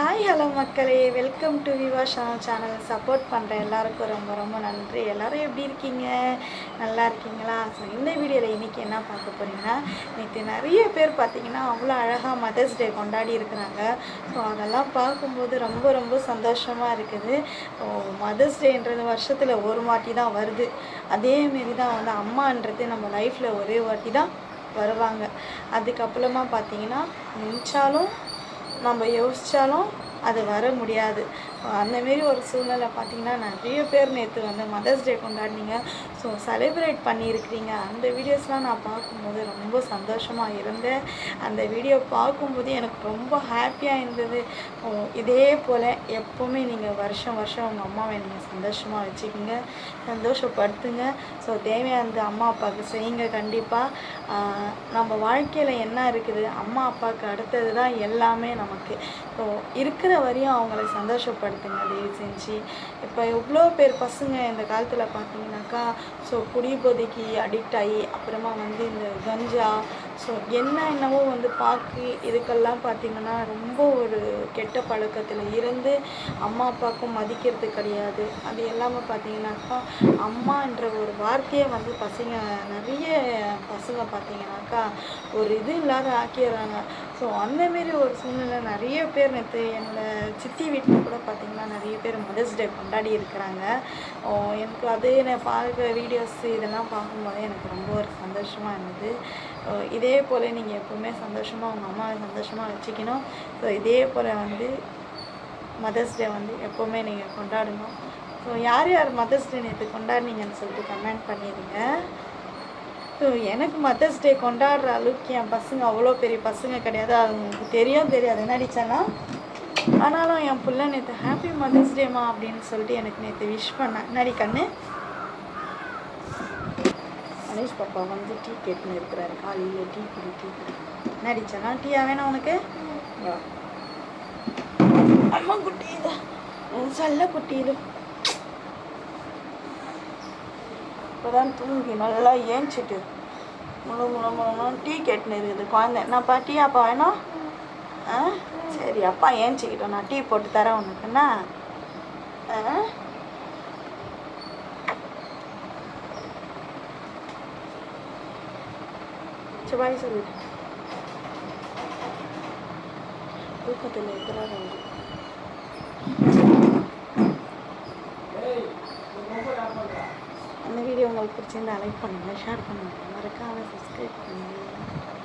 Hi hello மக்களே. Welcome to Viva channel support பண்ணுற எல்லாருக்கும் ரொம்ப ரொம்ப நன்றி. எல்லோரும் எப்படி இருக்கீங்க? நல்லா இருக்கீங்களா? ஸோ இந்த வீடியோவில் இன்றைக்கி என்ன பார்க்க போகிறீங்கன்னா நேற்று நிறைய பேர் பார்த்தீங்கன்னா அவ்வளோ அழகாக மதர்ஸ் டே கொண்டாடி இருக்கிறாங்க. ஸோ அதெல்லாம் பார்க்கும்போது ரொம்ப ரொம்ப சந்தோஷமாக இருக்குது. மதர்ஸ் டேன்றது வருஷத்தில் ஒரு வாட்டி தான் வருது. அதேமாரி தான் வந்து அம்மான்றது நம்ம லைஃப்பில் ஒரே வாட்டி தான் வருவாங்க. அதுக்கப்புறமா பார்த்தீங்கன்னா நினச்சாலும் நம்ம யோசித்தாலும் அது வர முடியாது. அந்தமாரி ஒரு சூழ்நிலை பார்த்திங்கன்னா நிறைய பேர் நேற்று வந்து மதர்ஸ் டே கொண்டாடினீங்க. ஸோ செலிப்ரேட் பண்ணியிருக்கிறீங்க. அந்த வீடியோஸ்லாம் நான் பார்க்கும்போது ரொம்ப சந்தோஷமாக இருந்தேன். அந்த வீடியோ பார்க்கும்போது எனக்கு ரொம்ப ஹாப்பியாக இருந்தது. இதே போல் எப்போவுமே நீங்கள் வருஷம் வருஷம் உங்கள் அம்மாவை நீங்கள் சந்தோஷமாக வச்சுக்கோங்க. சந்தோஷப்படுத்துங்க. ஸோ தேவையானது அம்மா அப்பாவுக்கு செய்யுங்க கண்டிப்பாக நம்ம வாழ்க்கையில் என்ன இருக்குது? அம்மா அப்பாவுக்கு அடுத்தது தான் எல்லாமே நமக்கு. ஸோ இருக்கிற வரையும் அவங்கள சந்தோஷப்படுத்துங்க? தயவு செஞ்சு. இப்போ எவ்வளோ பேர் பசங்க இந்த காலத்தில் பார்த்தீங்கன்னாக்கா ஸோ குடிபோதைக்கு அடிக்ட் ஆகி அப்புறமா வந்து இந்த கஞ்சா ஸோ என்ன என்னவோ வந்து பாக்கு இதுக்கெல்லாம் பார்த்தீங்கன்னா ரொம்ப ஒரு கெட்ட பழக்கத்தில் இருந்து அம்மா அப்பாவுக்கும் மதிக்கிறது கிடையாது. அது எல்லாமே பார்த்தீங்கன்னாக்கா அம்மான்ற ஒரு வார்த்தையை வந்து பசங்க நிறைய பசங்க பார்த்தீங்கன்னாக்கா ஒரு இது இல்லாத ஆக்கிடுறாங்க. ஸோ அந்தமாரி ஒரு சூழ்நிலை நிறைய பேர் நேற்று என்னோடய சித்தி வீட்டில் கூட பார்த்தீங்கன்னா நிறைய பேர் மதர்ஸ் டே கொண்டாடி இருக்கிறாங்க. எனக்கு அது நான் பார்க்குற வீடியோஸ் இதெல்லாம் பார்க்கும்போதே எனக்கு ரொம்ப ஒரு சந்தோஷமாக இருந்தது. இதே போல் நீங்கள் எப்போவுமே சந்தோஷமாக உங்கள் அம்மாவை சந்தோஷமாக வச்சுக்கணும். ஸோ இதே போல் வந்து மதர்ஸ் டே வந்து எப்போவுமே நீங்கள் கொண்டாடணும். ஸோ யார் யார் மதர்ஸ் டே நேற்று கொண்டாடினீங்கன்னு சொல்லிட்டு கமெண்ட் பண்ணிடுங்க எனக்கு மதர்ஸ் டே கொண்டாடுற அளவுக்கு என் பசங்க அவ்வளோ பெரிய பசங்க கிடையாது. அது தெரியும் தெரியாது. என்ன அடிச்சானா? ஆனாலும் என் பிள்ளை நேற்று ஹாப்பி மதர்ஸ் டேமா அப்படின்னு சொல்லிட்டு எனக்கு நேற்று விஷ் பண்ணேன் என்னடி கண்ணு? கணேஷ் பாப்பா வந்து டீ கேட்டுன்னு இருக்கிறாரு. காலையில் டீ குடி டீ குடி. என்ன அடிச்சானா? டீயா வேணாம் உனக்கு? அம்மா குட்டி இது. உன் செல்ல குட்டி இது. இப்போதான் தூங்கி நல்லா ஏஞ்சிட்டு முழு முழு முழு டீ கேட்டுன்னு இருக்குது குழந்தை. என்னப்பா டீ அப்பா வேணும்? ஆ? சரி அப்பா ஏஞ்சிக்கிட்டோம். நான் டீ போட்டு தரேன் உனக்குண்ணா ஆ? சரி பாய் தூக்கத்தில் இருக்கிறார் அவர். அந்த வீடியோ உங்களுக்கு பிடிச்சிருந்தா லைக் பண்ணுங்கள் ஷேர் பண்ணுங்கள் மறக்காமல் சப்ஸ்கிரைப் பண்ணுங்கள்